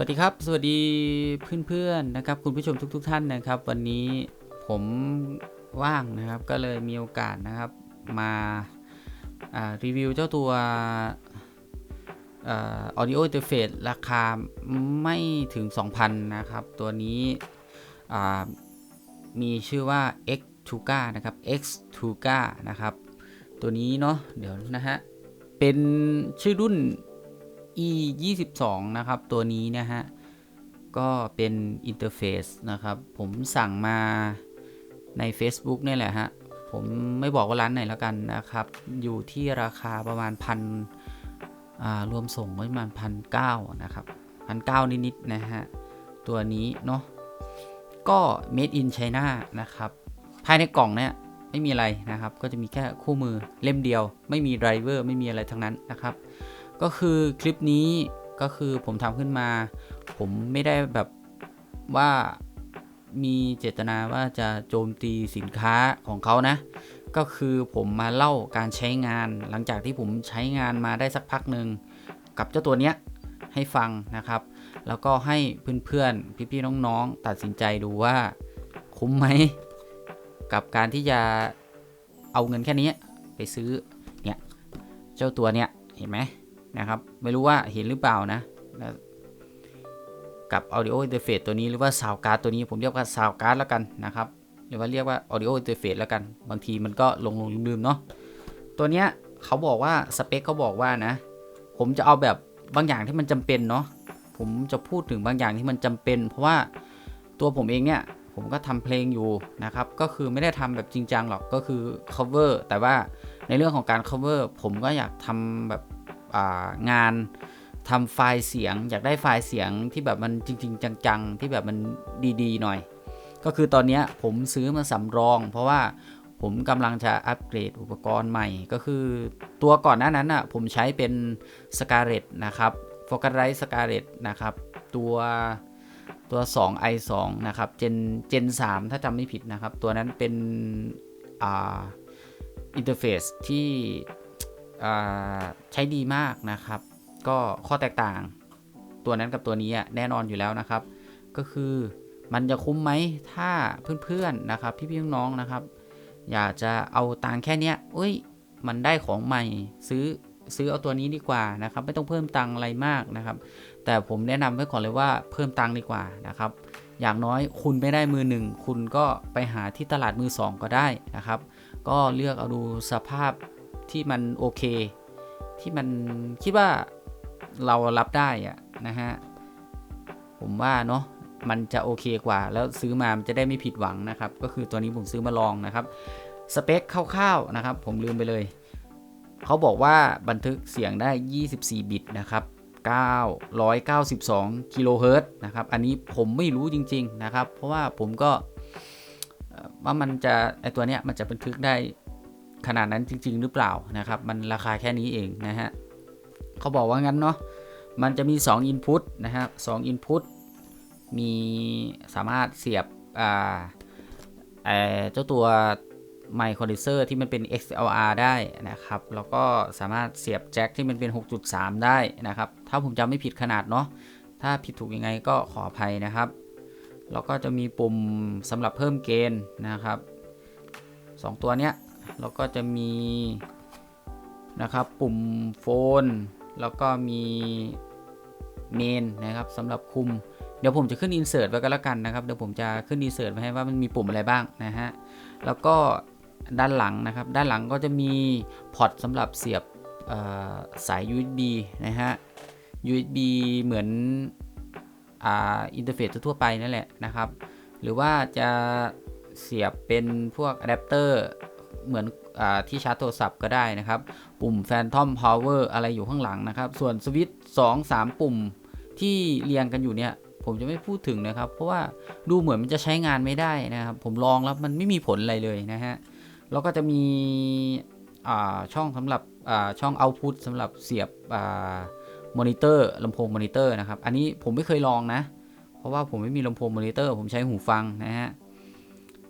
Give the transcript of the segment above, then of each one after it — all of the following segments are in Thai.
วัสดีครับ สวัสดีเพื่อนๆนะครับ คุณผู้ชมทุกๆท่านนะครับ วันนี้ผมว่างนะครับ ก็เลยมีโอกาสนะครับมาารีวิวเจ้าตัวออ audio interface ราคาไม่ถึง 2,000 นะครับ ตัวนี้มีชื่อว่า X t u g a นะครับ X t u g a นะครับ ตัวนี้เนาะเดี๋ยวนะฮะ เป็นชื่อรุ่น e 2 2นะครับ ตัวนี้นะฮะ ก็เป็นอินเทอร์เฟซนะครับ ผมสั่งมาใน Facebook นี่แหละฮะ ผมไม่บอกว่าร้านไหนแล้วกันนะครับ อยู่ที่ราคาประมาณพันอ่ารวมส่งประมาณพันเก้านะครับพันเก้านิดๆนะฮะ ตัวนี้เนาะก็ made in China นะครับ ภายในกล่องเนี่ยไม่มีอะไรนะครับ ก็จะมีแค่คู่มือเล่มเดียว ไม่มีไดรเวอร์ ไม่มีอะไรทั้งนั้นนะครับ ก็คือคลิปนี้ก็คือผมทำขึ้นมา ผมไม่ได้แบบว่ามีเจตนาว่าจะโจมตีสินค้าของเขานะ ก็คือผมมาเล่าการใช้งาน หลังจากที่ผมใช้งานมาได้สักพักหนึ่งกับเจ้าตัวเนี้ยให้ฟังนะครับ แล้วก็ให้เพื่อนๆ พี่ๆ น้องๆ ตัดสินใจดูว่าคุ้มไหม กับการที่จะเอาเงินแค่นี้ไปซื้อเนี่ยเจ้าตัวเนี้ยเห็นไหม นะครับ ไม่รู้ว่าเห็นหรือเปล่านะนะกับ audio interface ตัวนี้หรือว่า sound card ตัวนี้ผมเรียกว่า sound card แล้วกันนะครับ หรือว่าเรียกว่า audio interface แล้วกัน บางทีมันก็ลงลงลืมๆเนาะตัวเนี้ยเขาบอกว่าสเปคเขาบอกว่านะ ผมจะเอาแบบบางอย่างที่มันจำเป็นเนาะผมจะพูดถึงบางอย่างที่มันจำเป็น เพราะว่าตัวผมเองเนี่ยผมก็ทำเพลงอยู่นะครับ ก็คือไม่ได้ทำแบบจริงจังหรอกก็คือ cover แต่ว่าในเรื่องของการ cover ผมก็อยากทำแบบ งานทำไฟล์เสียง อยากได้ไฟล์เสียงที่แบบมันจริง ๆ จังๆ ที่แบบมันดีๆ หน่อย ก็คือตอนนี้ผมซื้อมาสำรอง เพราะว่าผมกำลังจะอัปเกรดอุปกรณ์ใหม่ ก็คือตัวก่อนหน้านั้นอะผมใช้เป็น s c a r l e t นะครับ Focusrite s c a r l e t นะครับ ตัวตัว 2 i 2นะครับ Gen Gen 3 ถ้าจำไม่ผิดนะครับ ตัวนั้นเป็นอ่าอินเทอร์เฟซที่ ใช้ดีมากนะครับ ก็ข้อแตกต่างตัวนั้นกับตัวนี้แน่นอนอยู่แล้วนะครับ ก็คือมันจะคุ้มไหมถ้าเพื่อนๆนะครับ พี่ๆน้องๆนะครับ อยากจะเอาตังแค่เนี้ยเอ้ย มันได้ของใหม่ซื้อซื้อเอาตัวนี้ดีกว่านะครับ ไม่ต้องเพิ่มตังอะไรมากนะครับ แต่ผมแนะนำไว้ก่อนเลยว่าเพิ่มตังดีกว่านะครับ อย่างน้อยคุณไม่ได้มือหนึ่งคุณก็ไปหาที่ตลาดมือสองก็ได้นะครับ ก็เลือกเอาดูสภาพ ที่มันโอเค ที่มันคิดว่าเรารับได้อะนะฮะ ผมว่าเนาะมันจะโอเคกว่า แล้วซื้อมามันจะได้ไม่ผิดหวังนะครับ ก็คือตัวนี้ผมซื้อมาลองนะครับ สเปคคร่าวๆนะครับ ผมลืมไปเลย เขาบอกว่าบันทึกเสียงได้ 24 บิตนะครับ992กิโลเฮิรตซ์นะครับ อันนี้ผมไม่รู้จริง ๆ นะครับ เพราะว่าผมก็ว่ามันจะไอตัวเนี้ยมันจะบันทึกได้ ขนาดนั้นจริง ๆ หรือเปล่านะครับ มันราคาแค่นี้เองนะฮะเขาบอกว่างั้นเนาะมันจะมี 2 Input นะฮะสอง Input มีสามารถเสียบอ่าเจ้าตัวไมโครดิเซอร์ที่มันเป็น XLR ได้นะครับ แล้วก็สามารถเสียบแจ็คที่มันเป็น 6.3 ได้นะครับ ถ้าผมจำไม่ผิดขนาดเนาะ ถ้าผิดถูกยังไงก็ขออภัยนะครับ แล้วก็จะมีปุ่มสำหรับเพิ่มเกณฑ์นะครับ 2 ตัวเนี้ย แล้วก็จะมีนะครับปุ่มโฟน แล้วก็มีเมนนะครับสำหรับคุม เดี๋ยวผมจะขึ้นอินเสิร์ตไว้ก็แล้วกันนะครับ เดี๋ยวผมจะขึ้นอินเสิร์ตไว้ให้ว่ามันมีปุ่มอะไรบ้างนะฮะ แล้วก็ด้านหลังนะครับ ด้านหลังก็จะมีพอร์ตสำหรับเสียบสาย USB นะฮะ USB เหมือนอินเทอร์เฟซทั่วไปนั่นแหละนะครับ หรือว่าจะเสียบเป็นพวกอะแดปเตอร์ เหมือนอที่ชาร์จโทรศัพท์ก็ได้นะครับ ปุ่ม Phantom Power อะไรอยู่ข้างหลังนะครับ ส่วนสวิตช์2 3 ปุ่มที่เรียงกันอยู่เนี่ย ผมจะไม่พูดถึงนะครับ เพราะว่าดูเหมือนมันจะใช้งานไม่ได้นะครับ ผมลองแล้วมันไม่มีผลอะไรเลยนะฮะแล้วก็จะมีช่องสำหรับช่อง output สำหรับเสียบมอนิเตอร์ลำโพงมอนิเตอร์นะครับ อันนี้ผมไม่เคยลองนะ เพราะว่าผมไม่มีลำโพงมอนิเตอร์ ผมใช้หูฟังนะฮะ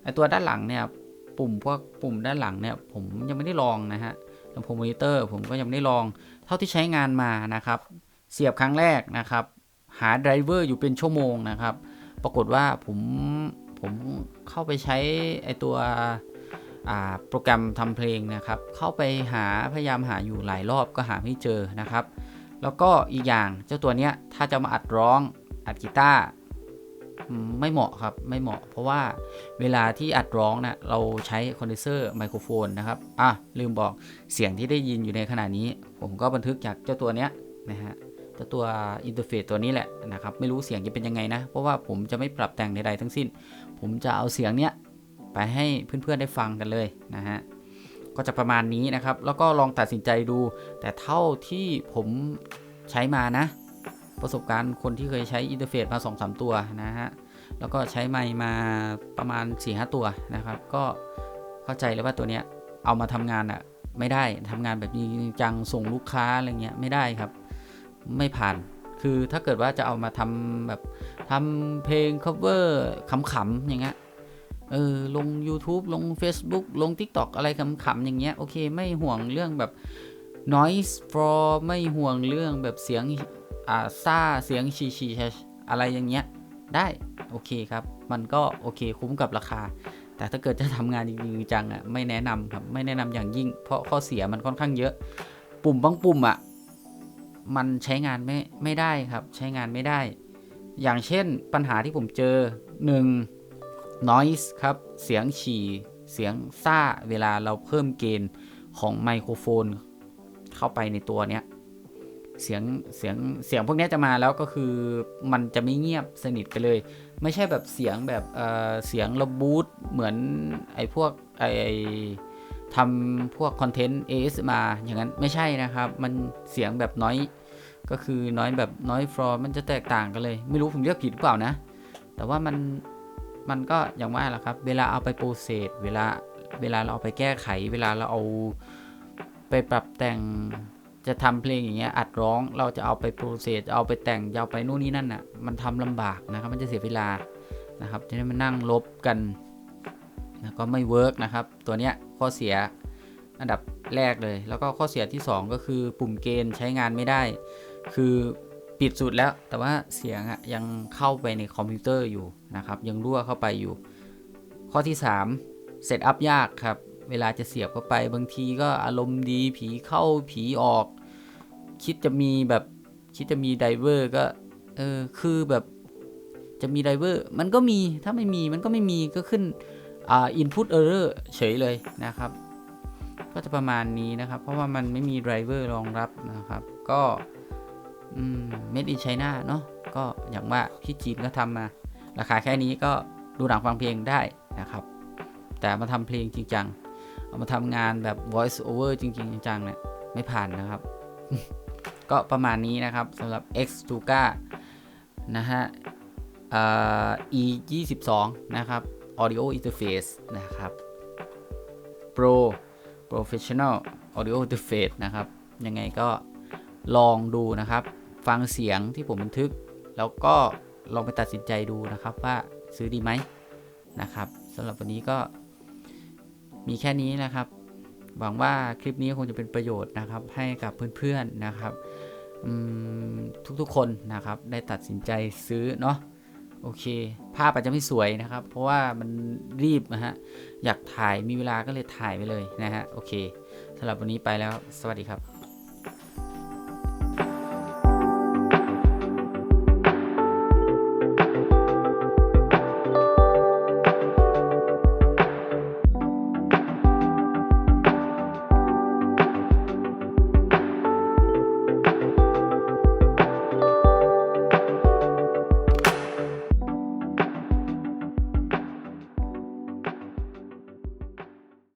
ไอตัวด้านหลังเนี่ย ปุ่มพวกปุ่มด้านหลังเนี่ยผมยังไม่ได้ลองนะฮะลำโพงมอนิเตอร์ผมก็ยังไม่ได้ลอง เท่าที่ใช้งานมานะครับ เสียบครั้งแรกนะครับ หาไดรเวอร์อยู่เป็นชั่วโมงนะครับ ปรากฏว่าผมผมเข้าไปใช้ไอตัวโปรแกรมทำเพลงนะครับ เข้าไปหาพยายามหาอยู่หลายรอบก็หาไม่เจอนะครับ แล้วก็อีกอย่างเจ้าตัวเนี้ยถ้าจะมาอัดร้องอัดกีตาร์ ไม่เหมาะครับไม่เหมาะ เพราะว่าเวลาที่อัดร้องนะเราใช้คอนเดนเซอร์ไมโครโฟนนะครับอะลืมบอกเสียงที่ได้ยินอยู่ในขณะนี้ ผมก็บันทึกจากเจ้าตัวเนี้ยนะฮะเจ้าตัวอินเทอร์เฟซตัวนี้แหละนะครับไม่รู้เสียงจะเป็นยังไงนะ เพราะว่าผมจะไม่ปรับแต่งใดๆทั้งสิ้น ผมจะเอาเสียงเนี้ยไปให้เพื่อนๆได้ฟังกันเลยนะฮะก็จะประมาณนี้นะครับ แล้วก็ลองตัดสินใจดู แต่เท่าที่ผมใช้มานะ ประสบการณ์คนที่เคยใช้อินเทอร์เฟซมา 2-3 ตัวนะฮะ แล้วก็ใช้ไมค์มาประมาณ 4-5 ตัวนะครับ ก็เข้าใจเลยว่าตัวเนี้ยเอามาทำงานอะไม่ได้ทำงานแบบจริงจังส่งลูกค้าอะไรเงี้ยไม่ได้ครับ ไม่ผ่านคือถ้าเกิดว่าจะเอามาทำแบบทำเพลง cover ขำๆอย่างเงี้ยเออลง YouTube ลง Facebook ลง TikTok อะไรขำๆอย่างเงี้ยโอเคไม่ห่วงเรื่องแบบ noise floor ไม่ห่วงเรื่องแบบเสียงอ่าซ่าเสียงชีชีอะไรอย่างเงี้ย ได้โอเคครับ มันก็โอเคคุ้มกับราคา แต่ถ้าเกิดจะทำงานจริงจังอะไม่แนะนำครับไม่แนะนำอย่างยิ่ง เพราะข้อเสียมันค่อนข้างเยอะ ปุ่มบางปุ่มอะมันใช้งานไม่ไม่ได้ครับ ใช้งานไม่ได้ อย่างเช่นปัญหาที่ผมเจอ 1. noise ครับ เสียงฉี่ เสียงซ่าเวลาเราเพิ่มเกณฑ์ของไมโครโฟน เข้าไปในตัวเนี้ยเสียงเสียงเสียงพวกนี้จะมาแล้วก็คือมันจะไม่เงียบสนิทไปเลย ไม่ใช่แบบเสียงแบบเอ่อเสียงระบูตเหมือนไอ้พวกไอ้ไอ้ทำพวกคอนเทนต์ ASMR อย่างนั้นไม่ใช่นะครับ มันเสียงแบบน้อยก็คือน้อยแบบน้อยฟลอร์มันจะแตกต่างกันเลย ไม่รู้ผมเรียกผิดหรือเปล่านะ แต่ว่ามันมันก็อย่างว่าแหละครับ เวลาเอาไปโปรเซสเวลาเวลาเราเอาไปแก้ไข เวลาเราเอา ไปปรับแต่งจะทำเพลงอย่างเงี้ยอัดร้องเราจะเอาไปโปรเซสเอาไปแต่งเอาไปนู่นนี่นั่นอะมันทำลำบากนะครับ มันจะเสียเวลานะครับจะได้มานั่งลบกันนะก็ไม่เวิร์กนะครับ ตัวเนี้ยข้อเสียอันดับแรกเลย แล้วก็ข้อเสียที่ 2 ก็คือปุ่มเกณฑ์ใช้งานไม่ได้ คือปิดสุดแล้ว แต่ว่าเสียงอะยังเข้าไปในคอมพิวเตอร์อยู่นะครับ ยังรั่วเข้าไปอยู่ ข้อที่3เซตอัพยากครับ เวลาจะเสียบเข้าไปบางทีก็อารมณ์ดีผีเข้าผีออก คิดจะมีแบบคิดจะมีไดเวอร์ก็เออคือแบบจะมีไดเวอร์มันก็มีถ้าไม่มีมันก็ไม่มีก็ขึ้นอ่า input error เฉยเลยนะครับ ก็จะประมาณนี้นะครับ เพราะว่ามันไม่มีไดเวอร์รองรับนะครับ ก็เมดอินไชน่าเนาะก็อย่างว่าที่จีนก็ทำมา ราคาแค่นี้ก็ดูหนังฟังเพลงได้นะครับ แต่มาทำเพลงจริงจัง เอามาทำงานแบบ voice over จริง ๆ จังๆเนี่ยไม่ผ่านนะครับ ก็ประมาณนี้นะครับสำหรับ X t u g a นะฮะเอ่อ E 22นะครับ audio interface นะครับ Pro Professional Audio Interface นะครับ ยังไงก็ลองดูนะครับ ฟังเสียงที่ผมบันทึก แล้วก็ลองไปตัดสินใจดูนะครับว่าซื้อดีไหมนะครับสำหรับวันนี้ก็ มีแค่นี้นะครับ หวังว่าคลิปนี้คงจะเป็นประโยชน์นะครับ ให้กับเพื่อนๆนะครับทุกๆคนนะครับได้ตัดสินใจซื้อเนาะโอเค ภาพอาจจะไม่สวยนะครับ เพราะว่ามันรีบนะฮะอยากถ่ายมีเวลาก็เลยถ่ายไปเลยนะฮะโอเคสำหรับวันนี้ไปแล้วสวัสดีครับ